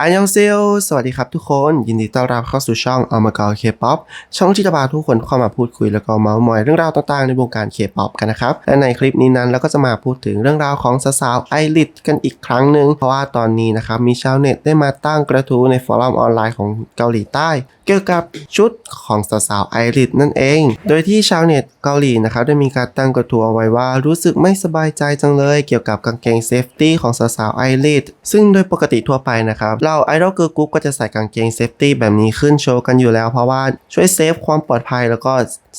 อันยองเซลสวัสดีครับทุกคน ยินดีต้อนรับเข้าสู่ช่องอมกอเคป๊อปช่องที่จะพาทุกคนเข้ามาพูดคุยแล้วก็เมาส์มอยเรื่องราวต่างๆในวงการเคป๊อปกันนะครับ และในคลิปนี้นั้นเราก็จะมาพูดถึงเรื่องราวของสาวๆไอริดกันอีกครั้งหนึ่งเพราะว่าตอนนี้นะครับมีชาวเน็ตได้มาตั้งกระทู้ในฟอรัมออนไลน์ของเกาหลีใต้ เกี่ยวกับชุดของสาวๆไอริดนั่นเอง โดยที่ชาวเน็ตเกาหลีนะครับได้มีการตั้งกระทู้เอาไว้ว่ารู้สึกไม่สบายใจจังเลย เกี่ยวกับกางเกงเซฟตี้ของสาวๆไอริดซึ่งโดยปกติทั่วไปนะครับเราไอดอลเกิร์ลกรุ๊ปก็จะใส่กางเกงเซฟตี้แบบนี้ขึ้นโชว์กันอยู่แล้ว เพราะว่าช่วยเซฟความปลอดภัยแล้วก็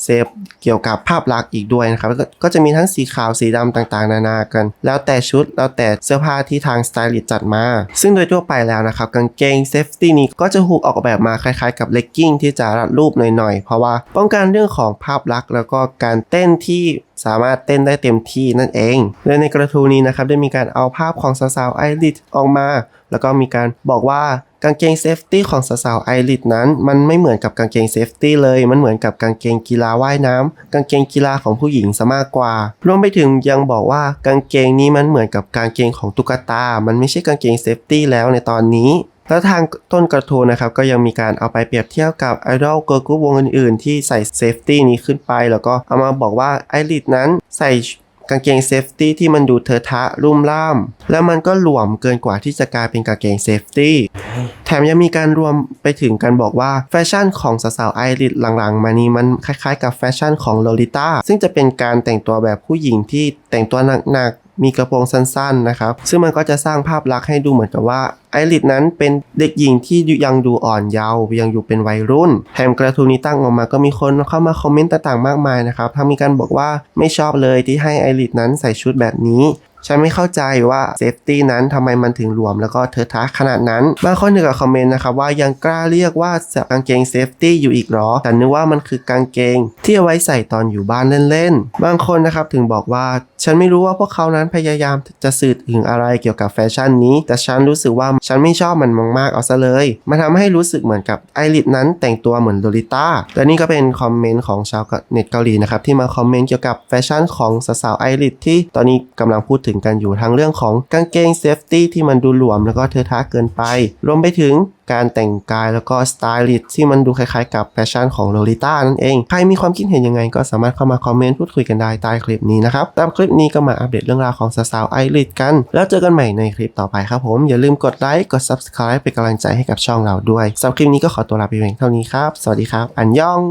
เซฟเกี่ยวกับภาพลักษณ์อีกด้วยนะครับก็ก็จะมีทั้งสีขาวสีดำต่างๆ นานากัน แล้วแต่ชุดแล้วแต่เสื้อผ้าที่ทางสไตลิสต์จัดมา ซึ่งโดยทั่วไปแล้วนะครับกางเกงเซฟตี้นี้ก็จะถูกออกแบบมาคล้ายๆ กับเลกกิ้งที่จะรัดรูปหน่อยๆ เพราะว่าป้องกันเรื่องของภาพลักษณ์แล้วก็การเต้นที่ สามารถเต้นได้เต็มที่นั่นเอง และในกระทู้นี้นะครับ ได้มีการเอาภาพของสาวๆไอริดออกมา แล้วก็มีการบอกว่ากางเกงเซฟตี้ของสาวๆไอริดนั้น มันไม่เหมือนกับกางเกงเซฟตี้เลย มันเหมือนกับกางเกงกีฬาว่ายน้ำกางเกงกีฬาของผู้หญิงซะมากกว่ารวมไปถึงยังบอกว่ากางเกงนี้มันเหมือนกับกางเกงของตุ๊กตา มันไม่ใช่กางเกงเซฟตี้แล้วในตอนนี้ แล้วทางต้นกระทู้นะครับก็ยังมีการเอาไปเปรียบเทียบกับไอดอลเกิร์ลกรุ๊ปวงอื่นๆ ที่ใส่เซฟตี้นี้ขึ้นไป แล้วก็เอามาบอกว่าไอริดนั้นใส่กางเกงเซฟตี้ที่มันดูเทอะทะรุ่มร่าม แล้วมันก็หลวมเกินกว่าที่จะกลายเป็นกางเกงเซฟตี้แถมยังมีการรวมไปถึงกันบอกว่าแฟชั่นของสาวๆไอริดหลังๆ มานี้มันคล้ายๆ กับแฟชั่นของโลลิต้าซึ่งจะเป็นการแต่งตัวแบบผู้หญิงที่แต่งตัวหนักๆ มีกระโปรงสั้นๆนะครับ ซึ่งมันก็จะสร้างภาพลักษณ์ให้ดูเหมือนกับว่าไอริดนั้นเป็นเด็กหญิงที่ยังดูอ่อนเยาว์ยังอยู่เป็นวัยรุ่น แถมกระทู้นี้ตั้งออกมาก็มีคนเข้ามาคอมเมนต์ต่างๆมากมายนะครับทั้งมีการบอกว่าไม่ชอบเลยที่ให้ไอริดนั้นใส่ชุดแบบนี้ ฉันไม่เข้าใจว่าเซฟตี้นั้นทำไมมันถึงหลวมแล้วก็เทอะทะขนาดนั้น บางคนถึงกับคอมเมนต์นะครับว่ายังกล้าเรียกว่ากางเกงเซฟตี้อยู่อีกหรอแต่นึกว่ามันคือกางเกง ที่เอาไว้ใส่ตอนอยู่บ้านเล่นๆ บางคนนะครับถึงบอกว่าฉันไม่รู้ว่าพวกเขานั้นพยายามจะสื่อถึงอะไรเกี่ยวกับแฟชั่นนี้ แต่ฉันรู้สึกว่าฉันไม่ชอบมันมากๆเอาซะเลย มันทำให้รู้สึกเหมือนกับไอริดนั้นแต่งตัวเหมือนโลลิต้าและนี่ก็เป็นคอมเมนต์ของชาวเน็ตเกาหลีนะครับที่มาคอมเมนต์เกี่ยวกับแฟชั่นของสาวๆไอริดที่ตอนนี้กำลังพูดถึงกันอยู่ทั้งเรื่องของกางเกงเซฟตี้ที่มันดูหลวมแล้วก็เทอะทะเกินไป รวมไปถึงการแต่งกายแล้วก็สไตลิสต์ที่มันดูคล้ายๆกับแฟชั่นของโลลิต้านั่นเอง ใครมีความคิดเห็นยังไงก็สามารถเข้ามาคอมเมนต์พูดคุยกันได้ใต้คลิปนี้นะครับตามคลิปนี้ก็มาอัปเดตเรื่องราวของสาวๆไอริดกัน แล้วเจอกันใหม่ในคลิปต่อไปครับผม อย่าลืมกดไลค์กด subscribe เป็นกำลังใจให้กับช่องเราด้วยสำหรับคลิปนี้ก็ขอตัวลาไปเพียงเท่านี้ครับ สวัสดีครับ อันยอง